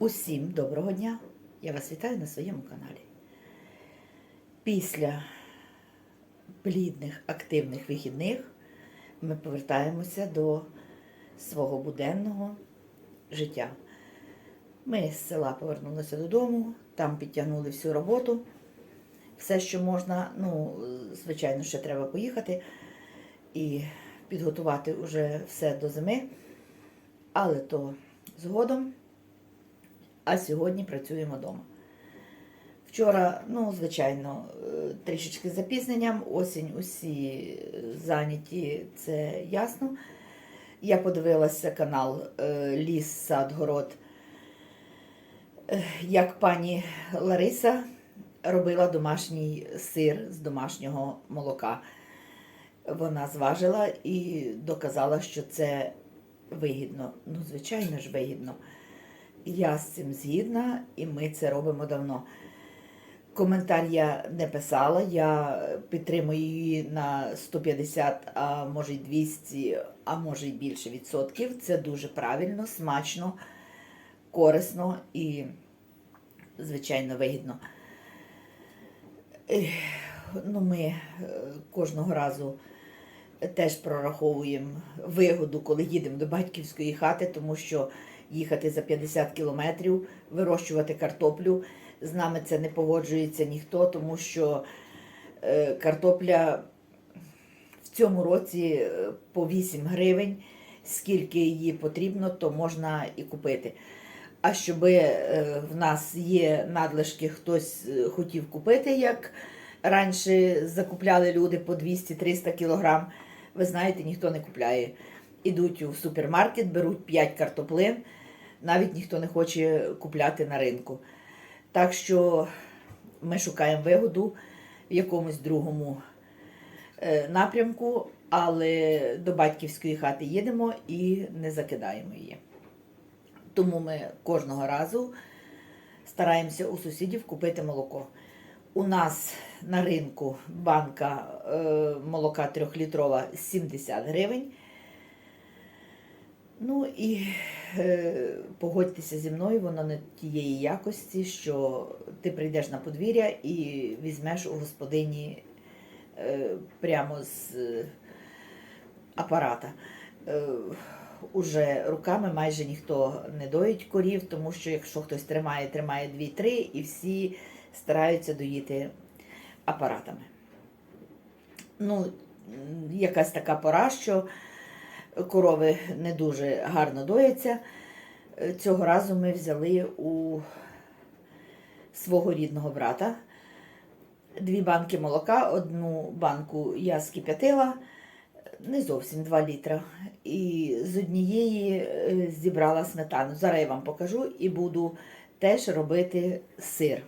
Усім доброго дня! Я вас вітаю на своєму каналі. Після плідних активних вихідних ми повертаємося до свого буденного життя. Ми з села повернулися додому, там підтягнули всю роботу. Все, що можна, ну, звичайно, ще треба поїхати і підготувати вже все до зими, але то згодом а сьогодні працюємо вдома. Вчора, ну, звичайно, е, трішечки запізненням, осінь усі зайняті, це ясно. Я подивилася канал е, Ліс, сад, город, е, як пані Лариса робила домашній сир з домашнього молока. Вона зважила і доказала, що це вигідно. Ну, звичайно ж, вигідно. Я з цим згідна, і ми це робимо давно. Коментар я не писала, я підтримую її на 150, а може й 200, а може й більше відсотків. Це дуже правильно, смачно, корисно і, звичайно, вигідно. Ну, Ми е, кожного разу теж прораховуємо вигоду, коли їдемо до батьківської хати, тому що їхати за 50 кілометрів, вирощувати картоплю. З нами це не погоджується ніхто, тому що е, картопля в цьому році е, по 8 гривень, скільки її потрібно, то можна і купити. А щоб е, в нас є надлишки, хтось хотів купити, як раніше закупляли люди по 200-300 кілограм, ви знаєте, ніхто не купляє. Ідуть у супермаркет, беруть 5 картоплин, навіть ніхто не хоче купляти на ринку. Так що ми шукаємо вигоду в якомусь другому е, напрямку, але до батьківської хати їдемо і не закидаємо її. Тому ми кожного разу стараємося у сусідів купити молоко. У нас на ринку банка е, молока 3-літрова 70 гривень. Ну і е, погодьтеся зі мною, воно не тієї якості, що ти прийдеш на подвір'я і візьмеш у господині е, прямо з е, апарата. Е, уже руками майже ніхто не доїть корів, тому що якщо хтось тримає, тримає 2-3 і всі стараються доїти апаратами. Ну, якась така пора, що корови не дуже гарно дояться. Цього разу ми взяли у свого рідного брата дві банки молока, одну банку я скип'ятила, не зовсім 2 літра. І з однієї е, зібрала сметану. Зараз я вам покажу і буду теж робити сир.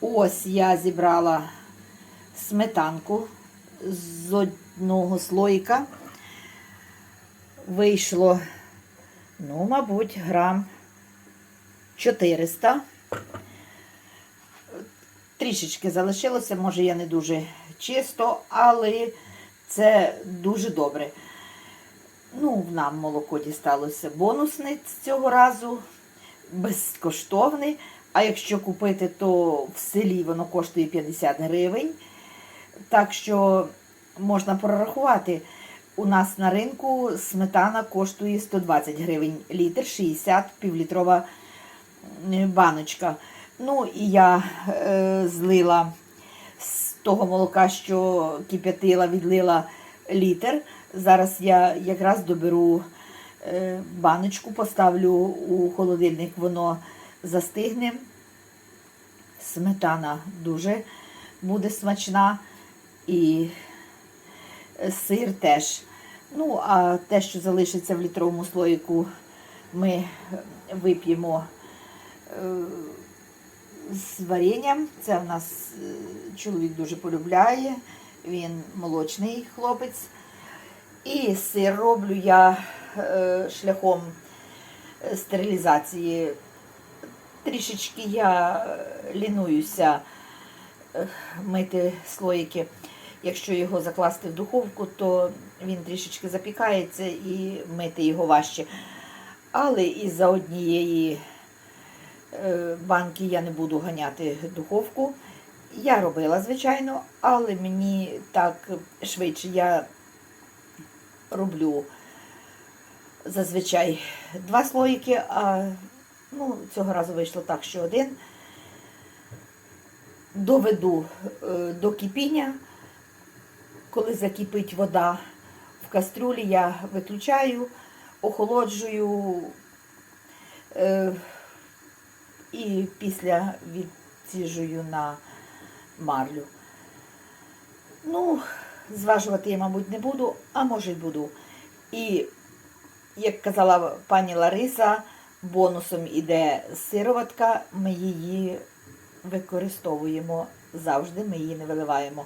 Ось я зібрала сметанку з одного слоїка. Вийшло, ну, мабуть, грам 400. Трішечки залишилося, може, я не дуже чисто, але це дуже добре. Ну, нам молоко дісталося бонусне цього разу, безкоштовне. А якщо купити, то в селі воно коштує 50 гривень. Так що можна прорахувати. У нас на ринку сметана коштує 120 гривень літр, 60 півлітрова баночка. Ну і я е, злила з того молока, що кип'ятила, відлила літр. Зараз я якраз доберу е, баночку, поставлю у холодильник, воно застигне. Сметана дуже буде смачна і сир теж. Ну, а те, що залишиться в літровому слоїку, ми вип'ємо е, з варенням. Це в нас е, чоловік дуже полюбляє, він молочний хлопець. І сир роблю я е, шляхом стерилізації. Трішечки я лінуюся мити слоїки. Якщо його закласти в духовку, то він трішечки запікається і мити його важче. Але із-за однієї е, банки я не буду ганяти духовку. Я робила, звичайно, але мені так швидше я роблю зазвичай два слоїки, а ну, цього разу вийшло так, що один. Доведу е, до кипіння, коли закипить вода в кастрюлі, я виключаю, охолоджую е, і після відціжую на марлю. Ну, зважувати я, мабуть, не буду, а може й буду. І, як казала пані Лариса, бонусом іде сироватка, ми її використовуємо завжди, ми її не виливаємо.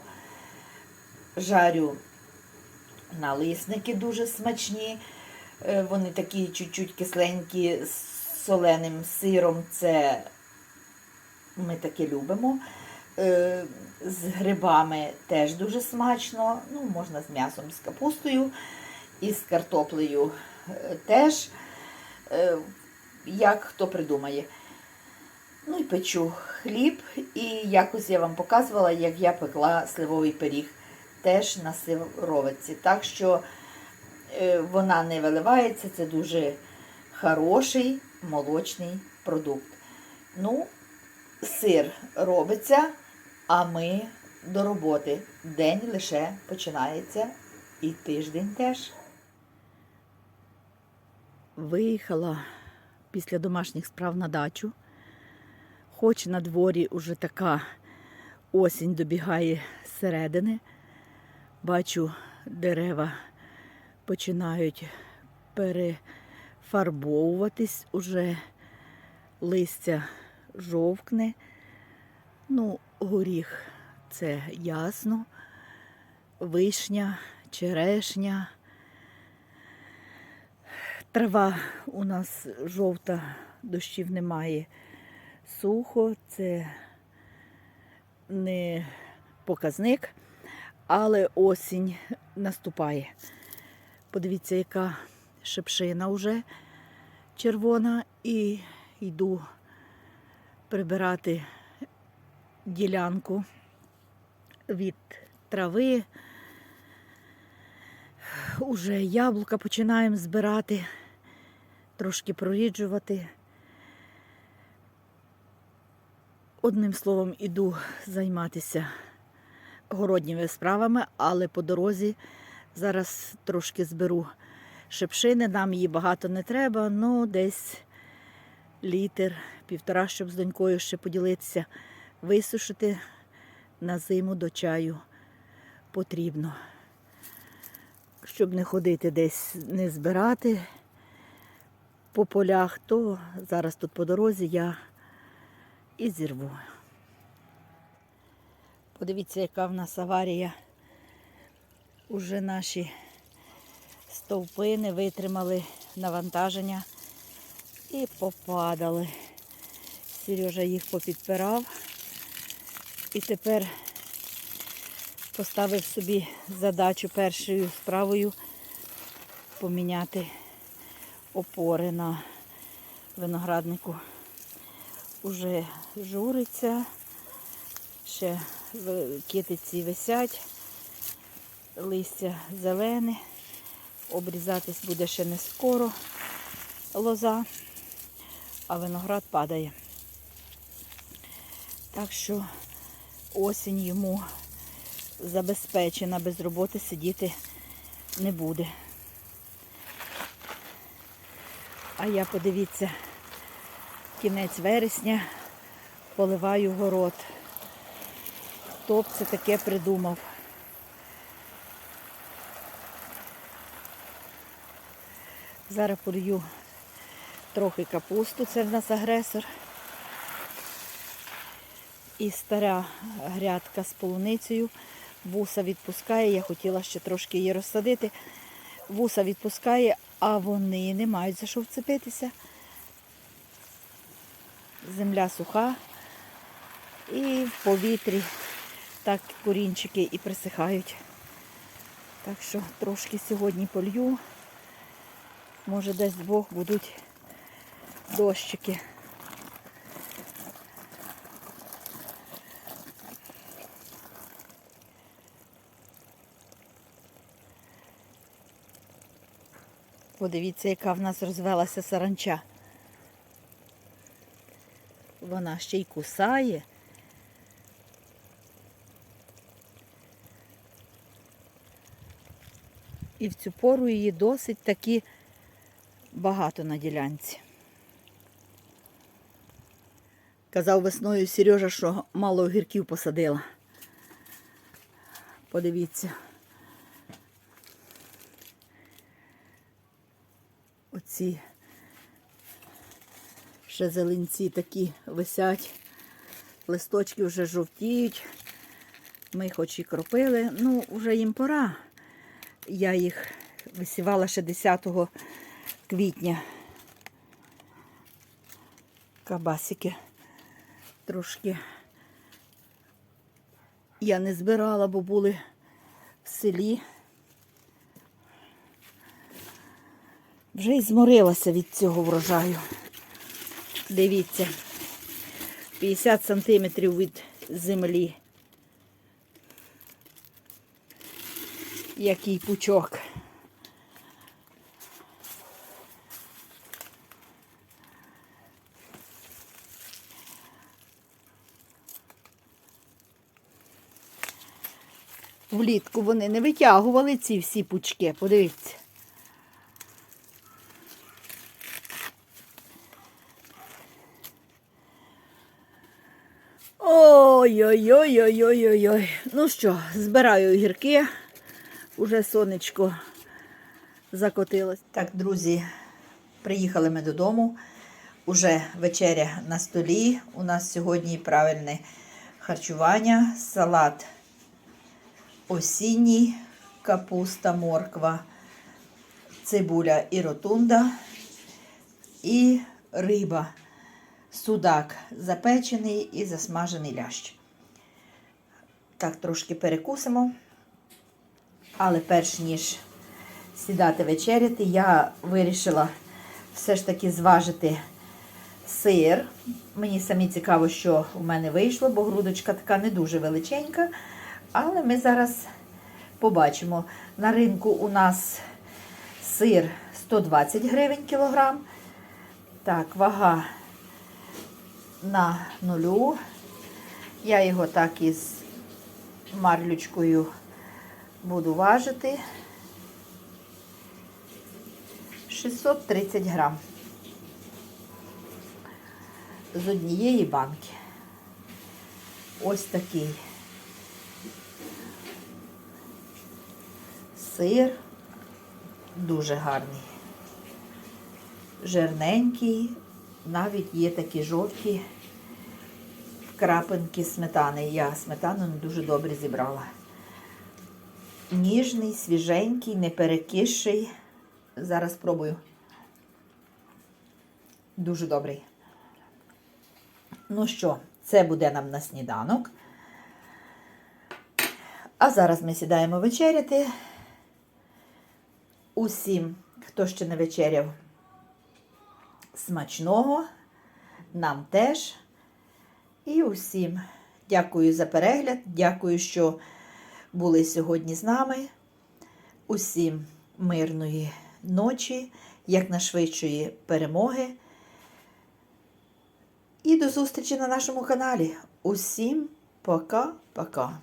Жарю налисники дуже смачні. Е, Вони такі чуть-чуть кисленькі з соленим сиром. Це ми таке любимо. Е, З грибами теж дуже смачно. Ну, можна з м'ясом, з капустою і з картоплею е, теж. Як хто придумає. Ну і печу хліб. І якось я вам показувала, як я пекла сливовий пиріг теж на сировиці. Так що е, вона не виливається, це дуже хороший молочний продукт. Ну, сир робиться, а ми до роботи. День лише починається і тиждень теж. Виїхала після домашніх справ на дачу. Хоч на дворі уже така осінь добігає зсередини. Бачу, дерева починають перефарбовуватись, уже листя жовкне. Ну, горіх це ясно. Вишня, черешня. Трава у нас жовта, дощів немає. Сухо, це не показник, але осінь наступає. Подивіться, яка шипшина вже червона, і йду прибирати ділянку від трави. Уже яблука починаємо збирати, трошки проріджувати. Одним словом, іду займатися городніми справами, але по дорозі зараз трошки зберу шипшини. Нам її багато не треба, ну десь літр, півтора, щоб з донькою ще поділитися, висушити на зиму до чаю потрібно. Щоб не ходити десь, не збирати по полях, то зараз тут по дорозі я і зірву. Подивіться, яка в нас аварія. Уже наші стовпи не витримали навантаження і попадали. Сережа їх попідпирав і тепер поставив собі задачу першою справою поміняти опори на винограднику. Уже журиться, ще китиці висять, листя зелене, обрізатись буде ще не скоро лоза, а виноград падає. Так що осінь йому забезпечена, без роботи сидіти не буде. А я подивіться, кінець вересня поливаю город. Хто б це таке придумав? Зараз полью трохи капусту, це в нас агресор. І стара грядка з полуницею. Вуса відпускає, я хотіла ще трошки її розсадити. Вуса відпускає, а вони не мають за що вцепитися. Земля суха і в повітрі так корінчики і присихають. Так що трошки сьогодні полью. Може десь Бог будуть дощики. Подивіться, яка в нас розвелася саранча. Вона ще й кусає. І в цю пору її досить таки багато на ділянці. Казав весною Сережа, що мало огірків посадила. Подивіться. Оці ще зеленці такі висять, листочки вже жовтіють. Ми хоч і кропили, ну вже їм пора. Я їх висівала ще 10 квітня. Кабасики трошки я не збирала, бо були в селі. Вже й зморилася від цього врожаю. Дивіться, 50 сантиметрів від землі. Який пучок. Влітку вони не витягували ці всі пучки, подивіться. Ой-ой-ой-ой-ой-ой. Ну що, збираю огірки. Уже сонечко закотилось. Так, друзі, приїхали ми додому. Уже вечеря на столі. У нас сьогодні правильне харчування, салат осінній, капуста, морква, цибуля і ротунда і риба. Судак запечений і засмажений лящ. Так, трошки перекусимо. Але перш ніж сідати вечеряти, я вирішила все ж таки зважити сир. Мені самі цікаво, що у мене вийшло, бо грудочка така не дуже величенька. Але ми зараз побачимо. На ринку у нас сир 120 гривень кілограм. Так, вага на нулю. Я його так із марлючкою буду важити. 630 грам. З однієї банки. Ось такий сир. Дуже гарний. Жирненький, навіть є такі жовті крапинки сметани. Я сметану не дуже добре зібрала. Ніжний, свіженький, не перекисший. Зараз спробую. Дуже добрий. Ну що, це буде нам на сніданок. А зараз ми сідаємо вечеряти. Усім, хто ще не вечеряв, смачного, нам теж. І усім дякую за перегляд, дякую, що були сьогодні з нами. Усім мирної ночі, якнайшвидшої перемоги. І до зустрічі на нашому каналі. Усім пока-пока.